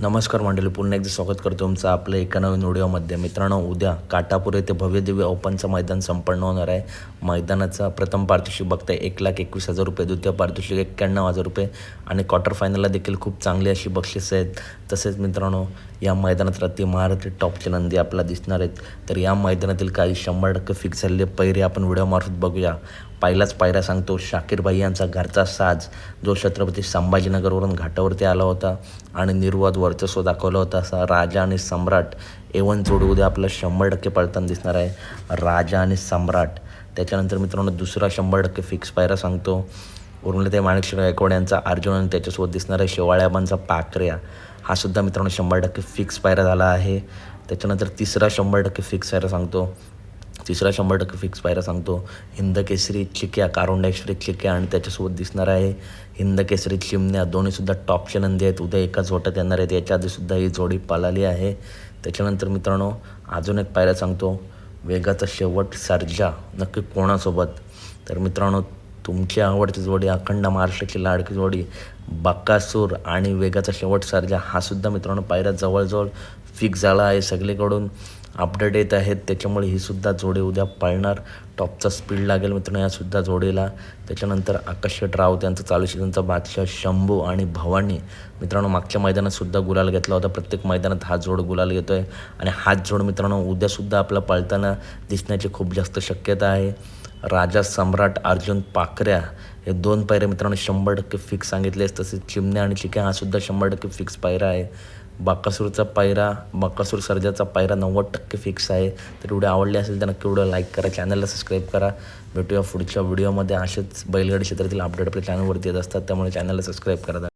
नमस्कार मंडळी पुन्हा एकदा स्वागत करतो तुमचं आपल्या एका नवीन व्हिडिओमध्ये मित्रांनो उद्या काटापूर येथे भव्यदिव्य ओपनचं मैदान संपन्न होणार आहे. मैदानाचा प्रथम पारितोषिक बघताय एक लाख एकवीस हजार रुपये द्वितीय पारितोषिक एक्क्याण्णव हजार रुपये आणि क्वार्टर फायनलला देखील खूप चांगली अशी बक्षिसं आहेत. तसेच मित्रांनो या मैदानात रत्ती महाराष्ट्र टॉपचे नंदी आपल्याला दिसणार आहेत. तर या मैदानातील काही शंभर टक्के फिक्स झालेले पैरे आपण व्हिडिओमार्फत बघूया. पहिलाच पायऱ्या सांगतो शाकीर भाई यांचा घरचा साज जो छत्रपती संभाजीनगरवरून घाटावरती आला होता आणि निर्वाद वर्चस्व दाखवला होता असा राजा आणि सम्राट एवन जोडी उद्या आपल्याला शंभर टक्के पळताना दिसणार आहे. राजा आणि सम्राट. त्याच्यानंतर मित्रांनो दुसरा शंभर टक्के फिक्स पायरा सांगतो. उर्मिला ते माणिकशिव गायकवाड यांचा अर्जुन आणि त्याच्यासोबत दिसणारा शेवाळ्याबांचा पाकऱ्या. हा सुद्धा मित्रांनो शंभर टक्के फिक्स पायरा झाला आहे. त्याच्यानंतर तिसरा शंभर टक्के फिक्स पायरा सांगतो. तिसरा शंभर टक्के फिक्स पायरा सांगतो. हिंद केसरी चिक्या कारोंडेश्वरी चिक्या आणि त्याच्यासोबत दिसणार आहे. हिंद केसरी चिमण्या दोन्हीसुद्धा टॉपचे नंदी आहेत. उद्या एकाच झोटात येणार आहेत. याच्या आधीसुद्धा ही जोडी पालाली आहे. त्याच्यानंतर मित्रांनो अजून एक पायरा सांगतो. वेगाचा शेवट सर्जा नक्की कोणासोबत? तर मित्रांनो तुमची आवडती जोडी अखंड महाराष्ट्राची लाडकी जोडी बक्कासूर आणि वेगाचा शेवट सर्जा. हा सुद्धा मित्रांनो पायऱ्या जवळजवळ फिक्स झाला आहे सगळीकडून. अपडेट येत आहेत. त्याच्यामुळे ही सुद्धा जोडे उद्या पळणार. टॉपचा स्पीड लागेल मित्रांनो या सुद्धा जोडीला. त्याच्यानंतर आकाश राव त्यांचं चालू सीझनचा बादशाह शंभू आणि भवानी. मित्रांनो मागच्या मैदानात सुद्धा गुलाल घेतला होता. प्रत्येक मैदानात हा जोड गुलाल घेतो आहे आणि हाच जोड मित्रांनो उद्यासुद्धा आपला पळताना दिसण्याची खूप जास्त शक्यता आहे. राजा सम्राट अर्जुन पाकऱ्या हे दोन पायऱ्या मित्रांनो शंभर टक्के फिक्स सांगितलेस तसेच चिमण्या आणि चिक्या हा सुद्धा शंभर टक्के फिक्स पायरा आहे. बाकासूरचा पायरा बाकासूर सर्जाचा पायरा नव्वद टक्के फिक्स आहे. तर व्हिडिओ आवडले असेल तर नक्की व्हिडिओ लाईक करा चॅनलला सबस्क्राईब करा. भेटूया पुढच्या व्हिडिओमध्ये असेच बैलगाडी क्षेत्रातील अपडेट आपल्या चॅनलवरती येत असतात त्यामुळे चॅनलला सबस्क्राईब करा.